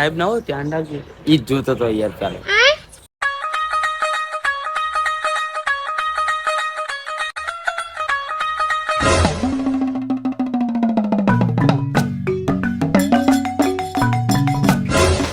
સાહેબ ના હોય ધ્યાન રાખજો ઈ જ જોતો તો યાર ચાલો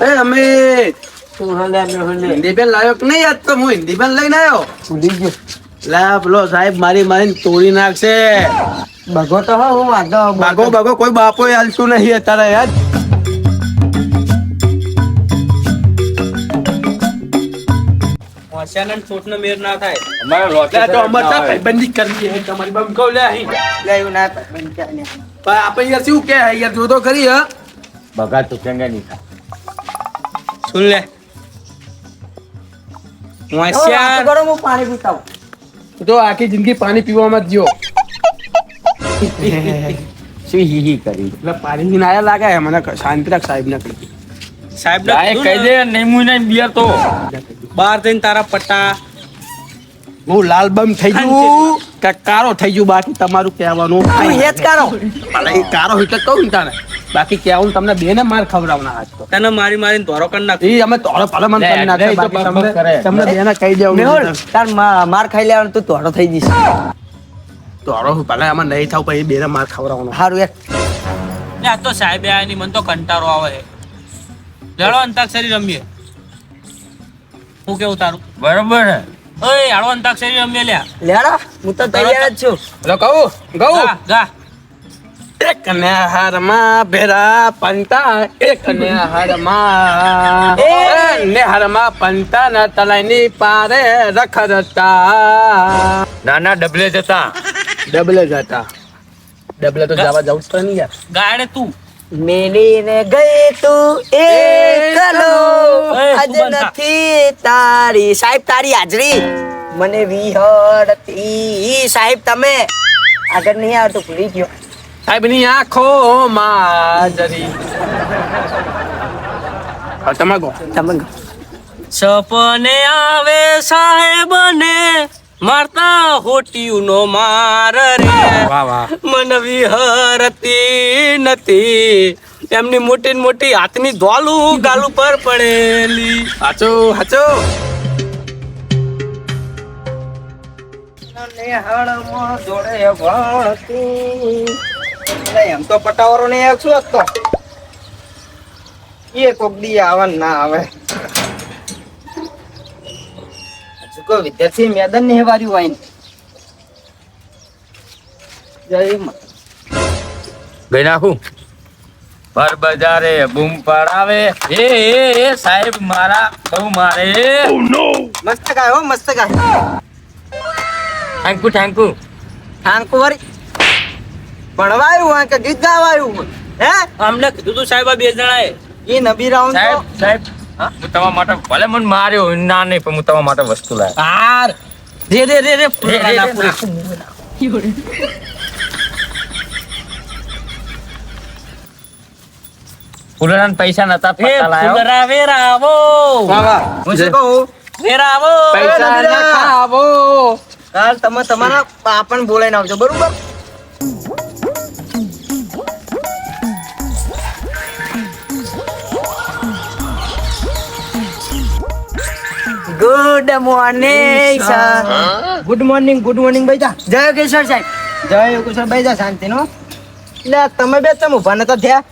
એ અમિત હિન્દી બેન લાવ્યો કે નહીં આજ તો? હું હિન્દી બેન લઈને આવ્યો ભૂલી ગયો. લા પેલો સાહેબ મારી મારીને તોડી નાખશે. બગો તો હા હું વાંધો બાગો બાગો કોઈ બાપો હાલતું નહીં અત્યારે યાર હોશિયાર છોટ નો મેર ના થાય. અમારે લે તો અમાર તો ભાઈબંધી કરવી છે તમારી બંકો લે અહીં. લેવું ના બંધ ચાલે પણ આપણે યાર શું કે યાર જો તો ખરી હા. બગાડ તો કેંગે નહીં થા સુન લે? હું હોશિયાર કરો હું પાણી પીતાવું તો આખી જિંદગી પાણી પીવામાં જ જ્યો શું હી હી કરી? એટલે પાણી પીને આયા લાગે મને શાંતિ રાખ સાહેબ ને કહી સાહેબ કહી દે નહીં મુઈ નહીં બિયર તો. બહાર જઈને તારા પટ્ટા હું લાલબમ થઈ ગયું. કે કારો થઈ ગયું બાકી તમારું કહેવાનું. એ જ કારો. એ કારો એટલે કહું ને તારે. બાકી કહેવાનું તમને બેને માર ખવડાવના આજ તો. તને મારી મારીને ધોરો કરી નાખ. એ અમે તોડો ભલે મને કરી નાખે બાકી તમને બે ને તમને બેને કહી દેવું મેહુલ તાર માર ખાઈ લેવાનું તું તોરો થઈ જઈશ. તોડો ભલે આમાં નહીં થાવ પછી બેને માર ખવડાવવાનું. સારું એક. આ તો સાહેબ આની મન મને તો કંટાળો આવે. છે લડો અંતાક્ષરી રમીએ. હું કેવું તારું? બરોબર હે. ઓય હાડો અંતાક્ષરી રમીએ લ્યા. લેડો હું તો તૈયાર જ છું. લો કહું? ગઉ ગા એક ને હારમાં ભેરા પંતા એક ને હારમાં એ! ને હારમાં પંતા ના તલાઈની પારે રખરતા નાના ડબલે જતા. ડબલે જતા. ડબલે તો જવા જવું જ તો નહીં યાર. ગાડે તું. મેલીને ગઈ તું એકલો. આજ. નથી તારી. સાહેબ તારી હાજરી. મને વિહળતી સાહેબ તમે આગળ નહીં આવતું ભૂલી ગયો. સાહેબની આંખો માજરી તમે ગો તમે ગો સપને આવે સાહેબ ને મારતા હોટિયું નો માર રે. વાહ વાહ. મન વિહરતી નથી. એમની મોટી ને મોટી હાથની ધોલું ગાલું પર પડેલી. હાચો હાચો. એમ તો પટાવાળો ને શું હતો એ કોક દી આવે ના આવે. કોઈ વિદ્યાર્થી મેદાન ને હેવાર્યું હોય ને. ગઈ નાખું? પર બજારે બૂમ પડાવે એ એ એ સાહેબ મારા બહુ મારે. મસ્ત ગાય હો મસ્ત ગાય. થેન્કુ થેન્કુ આંકુ વરી. ભણવાયું હોય કે ગીત ગાવાયું હે? અમને કીધું તું સાહેબ આ બે જણાએ. એ નબી રાઉન્ડ સાહેબ સાહેબ હું? તમારા માટે ભલે મને માર્યો ના નહીં પણ હું તમારા માટે વસ્તુ લાવ્યો. આર! રે રે રે રે. ફૂલના પૈસા નતા એ પત્તા લાવ્યો ફુલરા વેરાવો. હું શું કહું? વેરાવો. પૈસા. ના ખાવો કાલ તમે તમારા પાપણ બોલાઈને આવજો બરોબર? Good morning sir good morning good morning બૈજા જય કિશોર સાહેબ. જય કિશોર બૈજા શાંતિ નો એટલે તમે બે તમે ઊભા નતા થયા?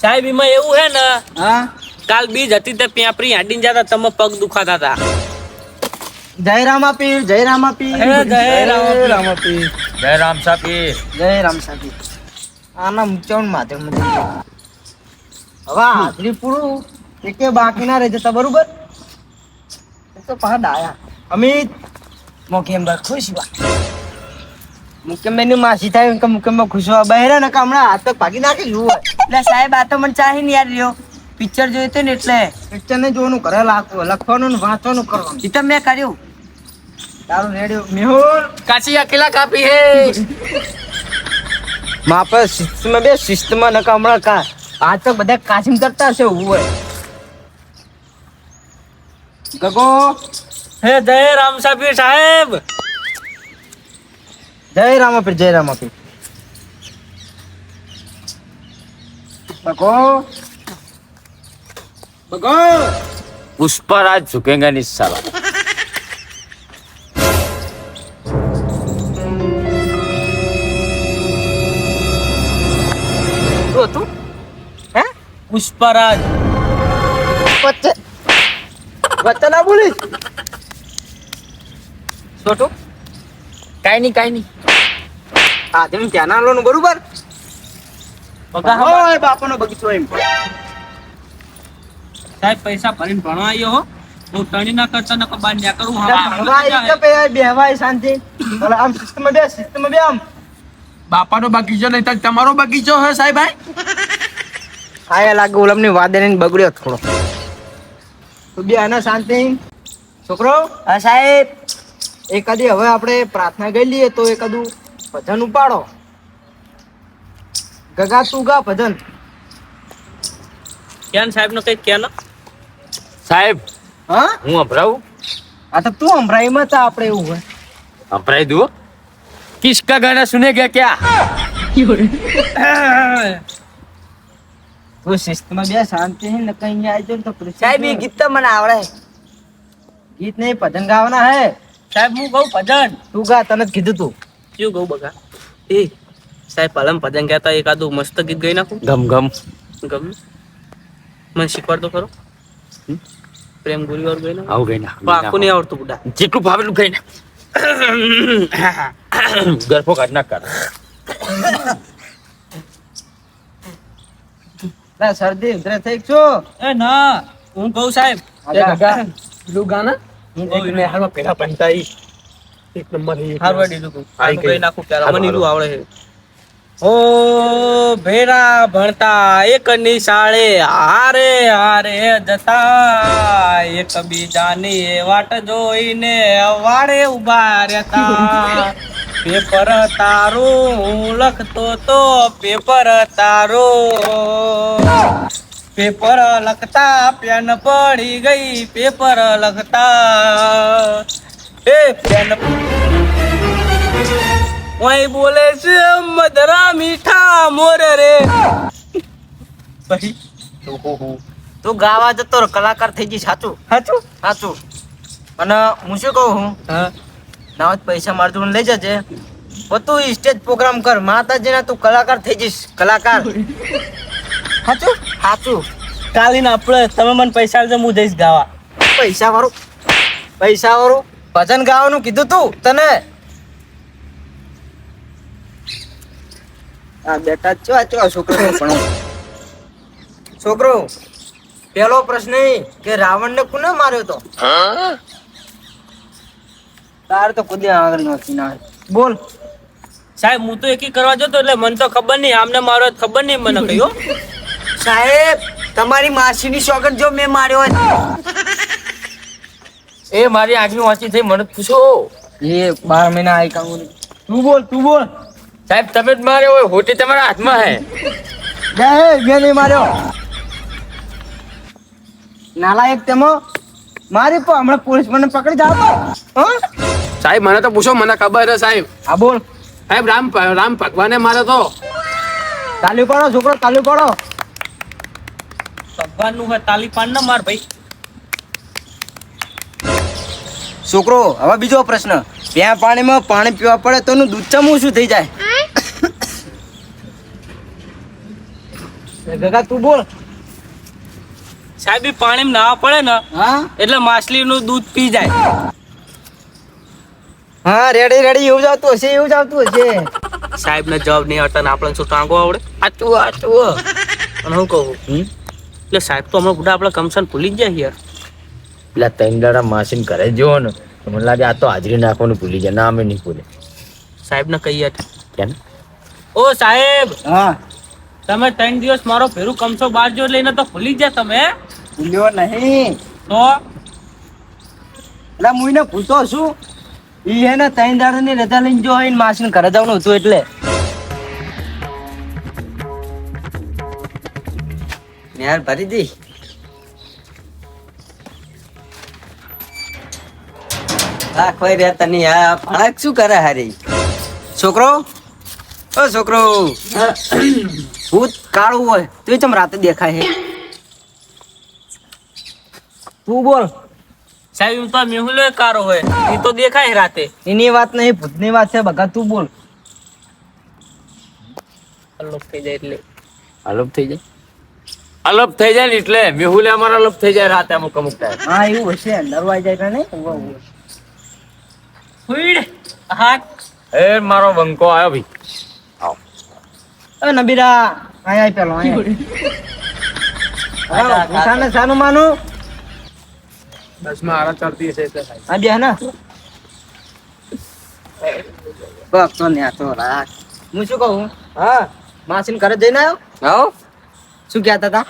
સાહેબ એમાં એવું હે ને હા? કાલ બીજ હતી તે પેપરી હાડીને જતા તમે પગ દુખાતા હતા. જય આપી જય રામાપીર. હે, જય રામાપીર. રામાપીર. જય રામ સાપી જય રામ સાથી આના મુચાઉન માથે મને હવે હાજરી પૂરું એકે બાકી ના રહી જતા બરોબર? તો પહાડ ડાયા અમિત મોકેમ્બર ખુશ વા. મુકેમ્બરની માસી થાય કે મુકેમ્બર ખુશ બહેરા ને હમણાં હાથ પગ ભાગી નાખી હોય. એટલે સાહેબ આ તો મને ચાહી ને યાર રહ્યો. પિક્ચર જોયું હતું ને એટલે. પિક્ચર ને જોવાનું ઘરે લાગવું લખવાનું ને વાંચવાનું કરવાનું. એ તો મેં કર્યું. તારું રેડિયો મેહુલ. કાચી અકેલા કાપી હે. માપે શિસ્તમાં બે શિસ્તમાં નકા હમણાં કા આ તો બધા કાચીમ કરતા હશે હું હોય. ગગો. હે જય રામ સાહેબ. સાહેબ જય રામાપીર જય રામાપીર. ગગો. ગગો. પુષ્પરાજ ઝુકેંગા ની સાલા હતું? હે? પુષ્પરાજ. વચ્ચે ના બોલીશ? છોટું કાઈ નહીં કાઈ નહીં. હા તેમ ત્યાં ના લો બરોબર? હમણાં બાપાનો બગીચો એમ. સાહેબ પૈસા ભરીને ભણવા આવ્યો હો. હું ટણી ના કરતા નકર કબાર ન્યા કરું હા બેહવાય શાંતિ. આમ સિસ્ટમ બે સિસ્ટમ બે આમ. બાપાનો બગીચો નહીં તમારો બગીચો હે સાહેબ ભાઈ? આયા લાગે ઓલમની વાદે ને બગડ્યો થોડો તો બે આના શાંતિ. છોકરો? હા સાહેબ. એકાદી હવે આપણે પ્રાર્થના કરી લઈએ તો એકાદું ભજન ઉપાડો. ગગા તું ગા ભજન. ક્યાં સાહેબ નો કઈ ક્યાં સાહેબ હા? હું અભરાવું? આ તો તું હમણાં તા આપણે એવું હોય. અભરાઈ દો કિસકા ગાના સુનેગા ક્યાં? તું શિસ્તમાં બે શાંતિ ને કઈ અહીંયા આવજો તો સાહેબ એ ગીત તો મને આવડે. ગીત નહીં ભજન ગાવાના હે. સાહેબ હું કહું ભજન? તું ગા તને જ કીધું તું. શું કહું બગા એ સાહેબ પાલમ ભજન કહેતા એકાદું મસ્ત ગીત ગઈ નાખું. ગમ ગમ. ગમે. મને શીખવાડ તો ખરો પ્રેમ ગુરી ઓર ગઈ ના આવું ગઈ ના આખું નહીં આવડતું બુડા. જેટલું ભાવે એટલું ગઈ ના ગરફો કાઢ ના કર. લા શરદી ઉધરે થઈ છું? એ ના હું કહું સાહેબ. પેલું ગાના. હું? કહું મેં હાલમાં પેલા પંતાઈ એક નંબર હે હાર વાડી લીધું આઈ કઈ નાખું પેલા. મને ઈલું આવડે છે. ઓ ભેરા ભણતા એક નિશાળે હારે હારે જતા. એક બીજાની વાટ જોઈને વાડે ઊભા રહેતા. પેપર તારું હું લખતો તો પેપર તારું. પેપર લખતા પેન પડી ગઈ પેપર લખતા. એ પેન ઓય બોલે છે મધરા મીઠા મોર રે. પછી તું ગાવા જતો રહો, કલાકાર થઈ જઈ સાચું? સાચું? સાચું. અને હું શું કહું હું? હા. ના પૈસા માર જોડે લઈ જજે. તું સ્ટેજ પ્રોગ્રામ કર. માતાજીના તું કલાકાર થઈ જઈશ. કલાકાર. સાચું સાચું કાલીન આપણે તમે મને પૈસા આપજો હું જઈશ ગાવા. પૈસા વાળું. પૈસા વાળું. ભજન ગાવાનું કીધું તું તને. આ બેટા ચો ચો છોકરો પણ છોકરો પેલો પ્રશ્ન કે રાવણ ને કોને માર્યો તો? તાર તો કુદે આગળ નથી ના બોલ. સાહેબ હું તો એકી કરવા જતો એટલે મને તો ખબર નહીં. આમને મારો ખબર નહીં મને કયો સાહેબ તમારી માસીની સોગટ જો મેં માર્યો હોય એ મારી આંખની વાંચી થઈ મને પૂછો. એ બાર મહિના આઈ કામ તું બોલ તું બોલ. સાહેબ તમે જ માર્યો હોય હોટી તમારા હાથમાં હે. બે મેં નહીં માર્યો. નાલાયક તેમાં મારી પણ હમણાં પોલીસ મને પકડી જાવ તો. સાહેબ મને તો પૂછો મને ખબર છે સાહેબ. હા બોલ. સાહેબ રામ રામ ભગવાને મારે તો. તાલી પાડો છોકરો તાલી પાડો ભગવાનનું તાલી પાડ ના માર ભાઈ. છોકરો હવે બીજો પ્રશ્ન. ત્યાં પાણીમાં પાણી પીવા પડે તો એનું દૂધ ચમું શું થઈ જાય? ગગા તું બોલ. સાહેબ પાણી ના નાવા પડે ને એટલે માછલી નું દૂધ પી જાય. હા રેડી રેડી એવું જ આવતું હશે એવું જ આવતું હશે. સાહેબ ને જવાબ નહીં આવતા ને આપણે શું ટાંગો આવડે? આચું આચું. અને હું કહું એટલે સાહેબ તો હમણાં બધા આપણે કમસન ભૂલી જ જાય યાર. પેલા ત્રણ દાડા માસીન ઘરે જો ને મને લાગે આ તો હાજરી નાખવાનું ભૂલી જાય ના અમે નહીં ભૂલે. સાહેબ ને કહીએ કેમ? ઓ સાહેબ હા. તમે ત્રણ દિવસ મારો ફેરું કમસો બાર જો લઈને તો ભૂલી જ ગયા તમે? ભૂલ્યો નહીં. તો? એટલે હું એને છું. ઈ હે ને ત્રણ દાડાની રજા લઈને જો હોય માસીને ઘરે જવાનું હતું એટલે. યાર ભરી દી. આ કોઈ રહેતા નહીં આ ભણક શું કરે હારી? છોકરો? ઓ છોકરો. ભૂત કાળું હોય તો ચમ રાતે દેખાય હે? તું બોલ. સાહેબ એમ તો મેહુલો કારો હોય. એ તો દેખાય રાતે. એની વાત નહીં ભૂતની વાત છે બકા તું બોલ. અલોપ થઈ જાય એટલે. અલોપ થઈ જાય? અલપ થઈ જાય ને એટલે મેહુલે અમારા અલપ થઈ જાય રાતે અમુક અમુક ટાઈમ. હા એવું હશે. નરવાઈ જાય કે નહીં. હુઈડ હા એ મારો બંકો આવ્યો ભાઈ. એ નબીરા આય આય પેલો આય. સાનું માનું? બસ આરા ચડતી હશે એટલે આ બે ના બસ ને તો રાખ. હું શું કહું? હા. માસીન ઘરે જઈને આવ્યો? આવો શું કહેતા હતા?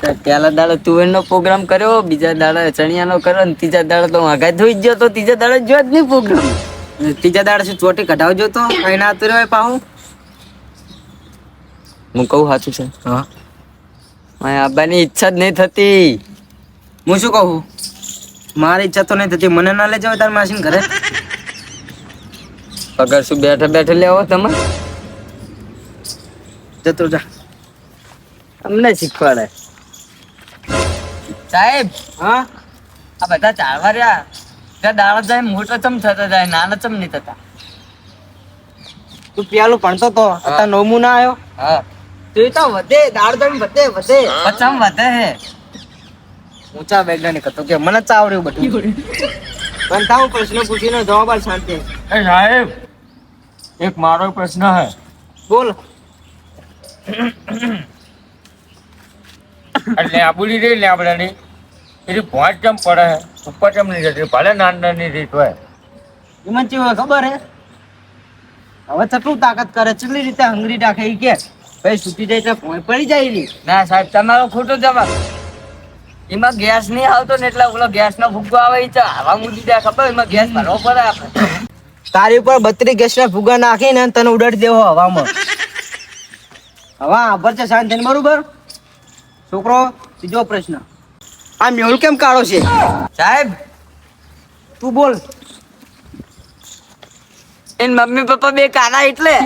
તો પહેલા તુવેરનો પ્રોગ્રામ કર્યો બીજા દાડે ચણિયાનો કર્યો ને ત્રીજા દાડે તો વાઘા ધોઈ જ ગયો તો ત્રીજા દાડે જો જ નહીં પ્રોગ્રામ. ત્રીજા દાડે શું ચોટી કઢાવજો તો? કઈ ના તું રહ્યો પાહું. હું કહું સાચું છે? હા. મારે આવવાની ઈચ્છા જ નહીં થતી. હું શું કહું? મારી ઈચ્છા તો નહીં થતી મને ના લઈ જાવ તાર માસીન ઘરે. પગાર શું બેઠે બેઠે લેવો તમે? જતો જા. અમને શીખવાડે. સાહેબ હા? આ બધા ચાલવા રહ્યા. ત્યાં દાડા જાય મોટો ચમ થતો જાય નાના ચમ નહીં થતા. તું પેલું ભણતો તો અત્યારે નવમું ના આવ્યો? હા. તું તો વધે દાળ દમ વધે વધે. પચમ વધે હે. ઊંચા વૈજ્ઞાનિક હતો કે મને ચાવડ્યું બધું. પણ તાહું પ્રશ્ન પૂછીને જવાબ આલ શાંતિ. એ સાહેબ એક મારો પ્રશ્ન હે. બોલ. એટલે આબુડી રહી લેબડાની એની ભોંચ કેમ પડે હે? ઉપર કેમ નહીં જતી? ભલે નાની નાની રીત હોય. એમાં ચેવું ખબર હે? હવે ચટલું તાકાત કરે? ચટલી રીતે હંગરી રાખે એ કે ભાઈ છૂટી જાય તો પડી જાય ના સાહેબ તમારો ખોટો જવાબ. એમાં ગેસ નહીં આવતો ને એટલે ઓલો ગેસ નો ફુગ્ગો આવે તો હવા મૂકી દે ખબર? એમાં ગેસ ભરવો પડે આપણે. તારી ઉપર બત્રી ગેસના નાખી નાખીને તને ઉડાડી દેવો હવામાં. હવા આભર છે શાંત થઈને બરોબર? છોકરો બીજો પ્રશ્ન. આ મેળ કેમ કાળો છે? સાહેબ? તું બોલ. એન મમ્મી પપ્પા બે કાના એટલે?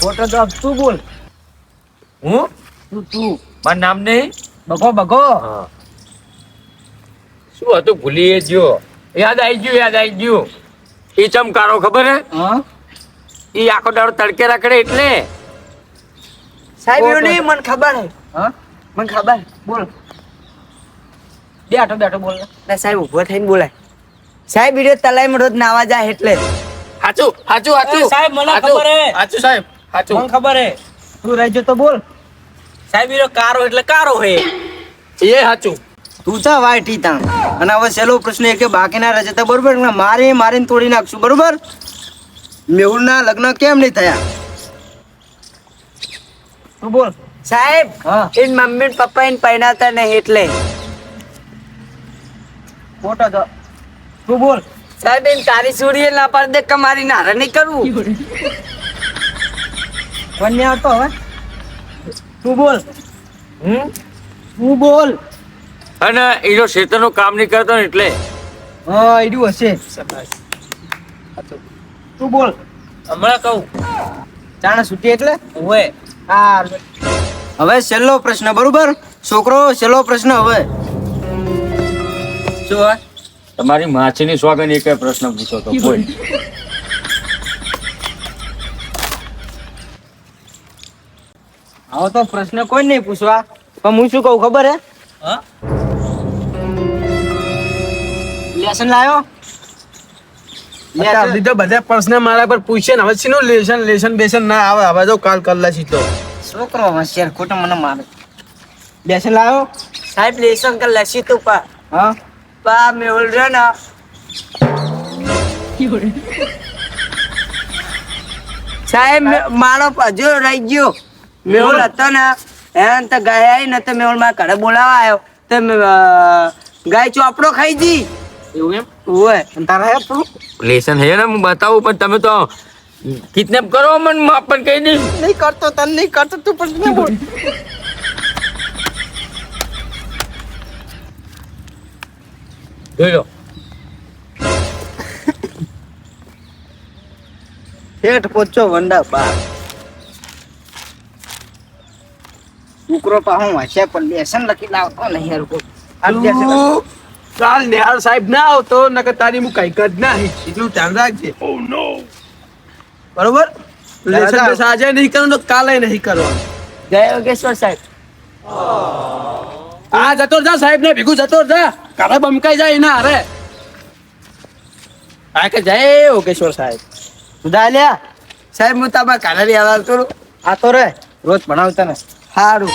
ખોટો જવાબ. તું બોલ. હું? તું તું. મારું નામ નહીં બગો બગો. શું હતું? ભૂલી ગયો. યાદ આવી ગયું યાદ આવી ગયું. એ ચમકારો ખબર હે? એ આખો દાડો તડકે રાખડે એટલે. સાહેબ એવું નહીં મને ખબર હે. મને ખબર. બોલ. બેઠો બેઠો બોલ ના. સાહેબ ઊભો થઈને બોલાય. સાહેબ વિડિયો તલાઈમાં રોજ નાવા જાય એટલે. સાચું સાચું સાચું સાહેબ, મને ખબર હે. સાચું સાહેબ મને ખબર હે. તું રહેજો તો બોલ. સાહેબ એનો કારો એટલે કારો હે. એ સાચું તું ચા વાયટી તાં અને હવે છેલ્લો પ્રશ્ન એ બાકી બાકીના રહે તો બરોબર મારે મારીને તોડી નાખશું બરોબર? મેહુલના લગ્ન કેમ નહીં થયા? તું બોલ. સાહેબ એન મમ્મી ને પપ્પા એને પહેણાતા નહીં એટલે. ખોટો તો તું બોલ. સાહેબ એન તારી સુરીએ ના પાડ દે કે મારી નારે નહીં કરવું કન્યા આવતો હવે. તું બોલ. હમ? તું બોલ. અને એ જો ક્ષેત્રનું કામ નહીં કરતો ને એટલે? હા એડું હશે. તું. બોલ. હમણાં કહું. જાણે છૂટી એટલે? હોય હા હવે છેલ્લો પ્રશ્ન બરોબર? છોકરો છેલ્લો પ્રશ્ન હવે. શું હોય તમારી માછીની સ્વાગત એક પ્રશ્ન પૂછો તો કોઈ હવે તો પ્રશ્ન કોઈ નહીં પૂછવા. પણ હું શું કહું ખબર હે? લેસન લાયો? અત્યાર સુધી તો બધા પ્રશ્ન મારા પર પૂછે ને હવે શીનું ના આવે? હવે તો કાલ કલ્લા સીધો છોકરો હોશિયાર ખોટો મને મારે. લેસન લાયો? સાહેબ લેસન કર લસી તું પા. હા? પા રહ્યો ને. સાહેબ મારો હજુ રહી ગયો. મેહુલ હતો ને એમ તો ગાય આવી ને તો મેહુલ મારા ઘરે બોલાવા આવ્યો. તો મે- ગાય ચોપડો ખાઈ જી એવું એમ? ઓય. તારા હે તું લેસન હે ને હું બતાવું પણ તમે તો કિડનેપ કરો મને માફ પણ કહી દઈશ. નહીં કરતો તને નહીં કરતો તું પણ બોલ. જોઈ લો. ઠેઠ પહોંચો વંડા બાર છોકરો પાહો હશે પણ લેસન લખી લાવતો નહીં યાર કોઈ કાલ નિહાળ સાહેબ ના આવતો નકર તારી હું કઈ જ ના એટલું ધ્યાન રાખજે. બરોબર? લેસન બસ આજે નહીં કરો તો કાલે નહીં કરો. જય યોગેશ્વર સાહેબ. આ જતો જા સાહેબ ને ભેગું જતો જા. કાલે બમકાઈ જાય ના અરે આ કે જય યોગેશ્વર સાહેબ. સુધા લ્યા. સાહેબ હું તમારા કાલે આવતો. આ તો રે રોજ ભણાવતા ને. સારું